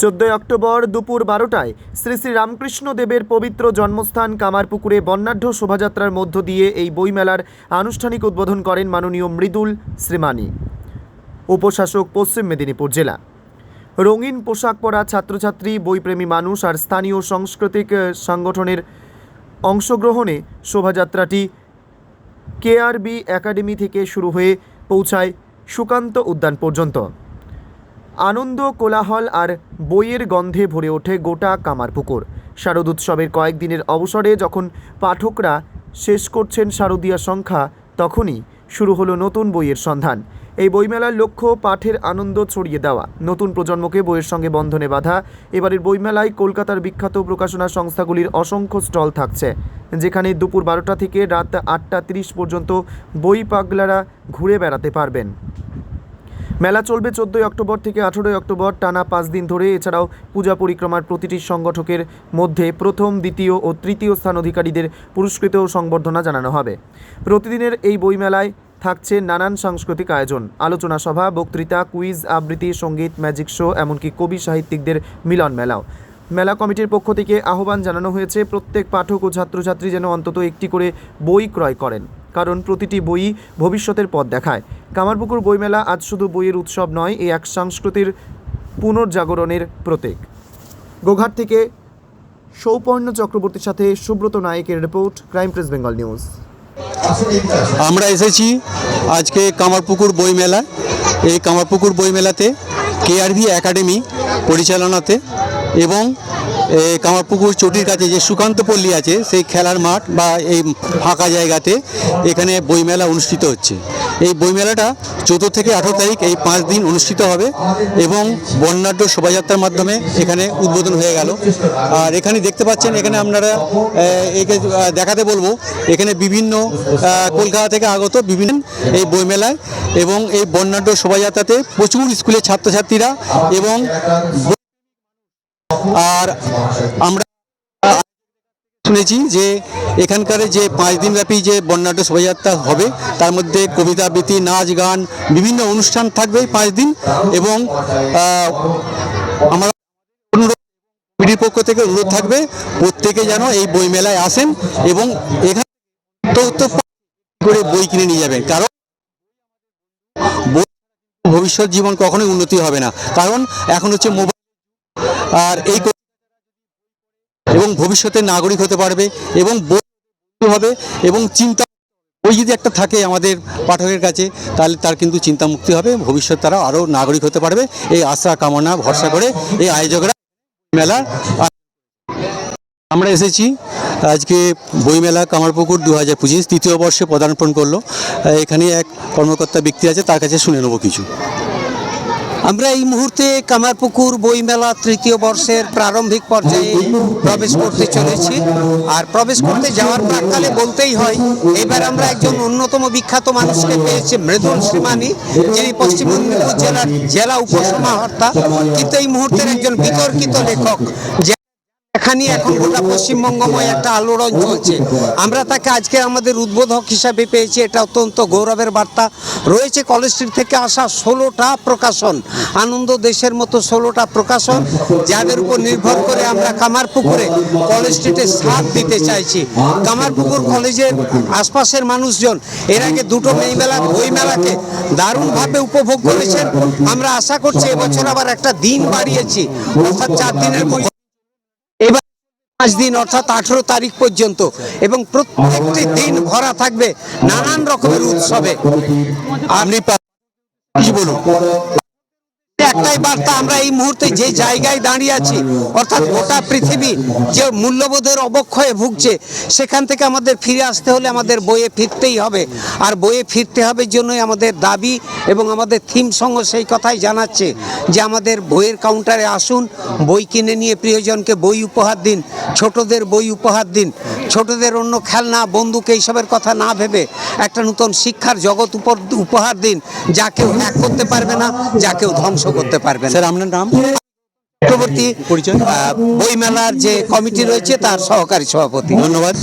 চোদ্দই অক্টোবর দুপুর বারোটায় শ্রী শ্রী রামকৃষ্ণ দেবের পবিত্র জন্মস্থান কামারপুকুরে বর্ণাঢ্য শোভাযাত্রার মধ্য দিয়ে এই বইমেলার আনুষ্ঠানিক উদ্বোধন করেন মাননীয় মৃদুল শ্রীমানি। উপশাসক, পশ্চিম মেদিনীপুর জেলা। রঙিন পোশাক পরা ছাত্রছাত্রী, বইপ্রেমী মানুষ আর স্থানীয় সাংস্কৃতিক সংগঠনের অংশগ্রহণে শোভাযাত্রাটি কেআরবি একাডেমি থেকে শুরু হয়ে পৌঁছায় সুকান্ত উদ্যান পর্যন্ত। আনন্দ, কোলাহল আর বইয়ের গন্ধে ভরে ওঠে গোটা কামারপুকুর। শারদোৎসবের কয়েকদিনের অবসরে যখন পাঠকরা শেষ করছেন শারদীয়া সংখ্যা, তখনই শুরু হলো নতুন বইয়ের সন্ধান। এই বইমেলার লক্ষ্য পাঠের আনন্দ ছড়িয়ে দেওয়া। নতুন প্রজন্মকে বইয়ের সঙ্গে বন্ধনে বাঁধা। এবারের বইমেলায় কলকাতার বিখ্যাত প্রকাশনা সংস্থাগুলির অসংখ্য স্টল থাকছে, যেখানে দুপুর বারোটা থেকে রাত আটটা তিরিশ পর্যন্ত বই পাগলারা ঘুরে বেড়াতে পারবেন। মেলা চলবে চোদ্দোই অক্টোবর থেকে আঠেরোই অক্টোবর, টানা পাঁচ দিন ধরে। এছাড়াও পূজা পরিক্রমার প্রতিটি সংগঠকের মধ্যে প্রথম, দ্বিতীয় ও তৃতীয় স্থান অধিকারীদের পুরস্কৃত ও সংবর্ধনা জানানো হবে। প্রতিদিনের এই বইমেলায় থাকছে নানান সাংস্কৃতিক আয়োজন। আলোচনা সভা, বক্তৃতা, কুইজ, আবৃত্তি, সংগীত, ম্যাজিক শো, এমনকি কবি সাহিত্যিকদের মিলন মেলাও। মেলা কমিটির পক্ষ থেকে আহ্বান জানানো হয়েছে, প্রত্যেক পাঠক ও ছাত্রছাত্রী যেন অন্তত একটি করে বই ক্রয় করেন। কারণ প্রতিটি বই ভবিষ্যতের পথ দেখায়। কামারপুকুর বইমেলা আজ শুধু বইয়ের উৎসব নয় এই এক সংস্কৃতির পুনর্জাগরণের প্রতীক। গোঘাট থেকে সৌপর্ণ চক্রবর্তীর সাথে Subrata নায়েকের report, crime press Bengal news. আমরা এসেছি আজকে কামারপুকুর বইমেলা। এই কামারপুকুর বইমেলাতে কেআরভি একাডেমি পরিচালনাতে এবং কামারপুকুর চটির কাছে যে সুকান্ত পল্লী আছে, সেই খেলার মাঠ বা এই ফাঁকা জায়গাতে এখানে বইমেলা অনুষ্ঠিত হচ্ছে। এই বইমেলাটা চৌদ্দ থেকে আঠেরো তারিখ এই পাঁচ দিন অনুষ্ঠিত হবে এবং বর্ণাঢ্য শোভাযাত্রার মাধ্যমে এখানে উদ্বোধন হয়ে গেল। আর এখানে দেখতে পাচ্ছেন, এখানে আপনারা একে দেখাতে বলব, এখানে বিভিন্ন কলকাতা থেকে আগত বিভিন্ন এই বইমেলায় এবং এই বর্ণাঢ্য শোভাযাত্রাতে প্রচুর স্কুলের ছাত্রছাত্রীরা এবং আর আমরা শুনেছি যে এখানকার যে পাঁচ দিনব্যাপী যে বর্ণাঢ্য শোভাযাত্রা হবে, তার মধ্যে কবিতা, আবৃত্তি, নাচ, গান, বিভিন্ন অনুষ্ঠান থাকবে পাঁচ দিন এবং আমরা অনুরোধ পক্ষ থেকে অনুরোধ থাকবে প্রত্যেকে যেন এই বই মেলায় আসেন এবং এখানে করে বই কিনে নিয়ে যাবেন। কারণ ভবিষ্যৎ জীবন কখনোই উন্নতি হবে না। কারণ এখন হচ্ছে মোবাইল আর এই এবং ভবিষ্যতে নাগরিক হতে পারবে এবং হবে এবং চিন্তা বই যদি একটা থাকে আমাদের পাঠকের কাছে, তাহলে তার কিন্তু চিন্তা মুক্তি হবে। ভবিষ্যৎ তারা আরও নাগরিক হতে পারবে। এই আশা, কামনা, ভরসা করে এই আয়োজকরা মেলা। আমরা এসেছি। আজকে বইমেলা কামারপুকুর দু হাজার পঁচিশ, তৃতীয় বর্ষে পদার্পণ করল। এখানে এক কর্মকর্তা ব্যক্তি আছে, তার কাছে শুনে নেব কিছু। আমরা এই মুহূর্তে কামারপুকুর বইমেলা তৃতীয় বর্ষের প্রারম্ভিক পর্যায়ে প্রবেশ করতে চলেছি। আর প্রবেশ করতে যাওয়ার প্রাককালে বলতেই হয়, এবার আমরা একজন অন্যতম বিখ্যাত মানুষকে পেয়েছি মৃদুল শ্রীমানি, যিনি পশ্চিম মেদিনীপুর জেলার জেলা উপসমাহর্তা। কিন্তু এই মুহূর্তের একজন বিতর্কিত লেখক এখানে এখন গোটা পশ্চিমবঙ্গময় একটা আলোড়ন চলছে। আমরা তাকে আজকে আমাদের উদ্বোধক হিসাবে পেয়েছি এটা অত্যন্ত গৌরবের বার্তা। রয়েছে কলেজ স্ট্রিট থেকে আসা ষোলোটা প্রকাশন আনন্দ দেশের মতো ষোলোটা প্রকাশন যাদের উপর নির্ভর করে আমরা কামারপুকুরে কলেজ স্ট্রিটে সাথ দিতে চাইছি। কামারপুকুর কলেজের আশপাশের মানুষজন এর আগে দুটো মেই মেলা বই মেলাকে দারুণভাবে উপভোগ করেছেন। আমরা আশা করছি এবছর আবার একটা দিন বাড়িয়েছি অর্থাৎ চার দিনের পাঁচ দিন অর্থাৎ আঠেরো তারিখ পর্যন্ত। এবং প্রত্যেকটি দিন ভরা থাকবে নানান রকমের উৎসবে। আপনি বলুন? একটাই বার্তা, আমরা এই মুহূর্তে যে জায়গায় দাঁড়িয়ে আছি, অর্থাৎ গোটা পৃথিবী যে মূল্যবোধের অবক্ষয়ে ভুগছে, সেখান থেকে আমাদের ফিরে আসতে হলে আমাদের বইয়ে ফিরতেই হবে। আর বইয়ে ফিরতে হবে জন্যই আমাদের দাবি এবং আমাদের থিম সঙ্গ সেই কথাই জানাচ্ছে যে আমাদের বইয়ের কাউন্টারে আসুন, বই কিনে নিয়ে প্রিয়জনকে বই উপহার দিন, ছোটদের বই উপহার দিন, ছোটদের অন্য খেলনা, বন্দুক এইসবের কথা না ভেবে একটা নতুন শিক্ষার জগৎ উপহার দিন, যা কেউ এক করতে পারবে না, যা কেউ ধ্বংস করতে পারবেন স্যার আপনার নাম? চক্রবর্তী পরিচয়? বইমেলার যে কমিটি রয়েছে তার সহকারী সভাপতি। ধন্যবাদ।